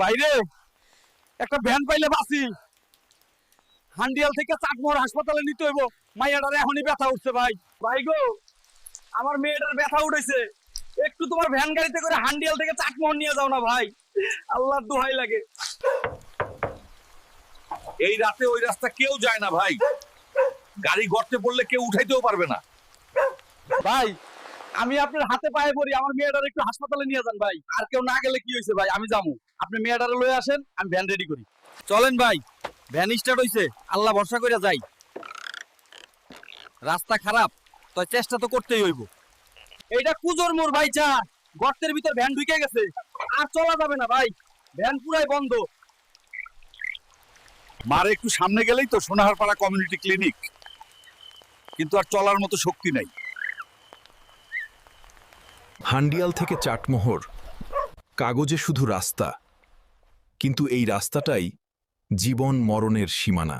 বাইরে একটা ভ্যান পাইলে বাসি হান্ডিয়াল থেকে চাটমোহর হাসপাতালে নিতে হইব। মাইয়াটার এখনই ব্যথা উঠছে ভাই। ভাই গো আমার মেয়েটার ব্যথা উঠেছে। একটু তোমার ভ্যান গাড়িতে করে হান্ডিয়াল থেকে চাটমোহর নিয়ে যাও না ভাই। আল্লাহর দোহাই লাগে। এই রাতে ওই রাস্তা কেউ যায় না ভাই। গাড়ি গর্তে পড়লে কেউ উঠাইতেও পারবে না। ভাই আমি আপনার হাতে পায়ে পড়ি। আমার মেয়েটার একটু হাসপাতালে নিয়ে যান ভাই। আর কেউ না গেলে কি হয়েছে ভাই? আমি যাব। আপনি মেয়েটারে লয়ে আসেন, আমি ভ্যান রেডি করি। চলেন ভাই ভ্যান স্টার্ট হইছে, আল্লাহ ভরসা করে যাই। রাস্তা খারাপ তো চেষ্টা তো করতেই হইব। এইটা কুজোর মোর ভাই চা, গর্তের ভিতর ভ্যান ঢুকে গেছে। আর চলা যাবে না ভাই ভ্যান পুরাই বন্ধ। মারে একটু সামনে গেলেই তো সোনাহারপাড়া কমিউনিটি ক্লিনিক কিন্তু আর চলার মতো শক্তি নাই। হান্ডিয়াল থেকে চাটমোহর, কাগজে শুধু রাস্তা। কিন্তু এই রাস্তাটাই জীবন মরণের সীমানা।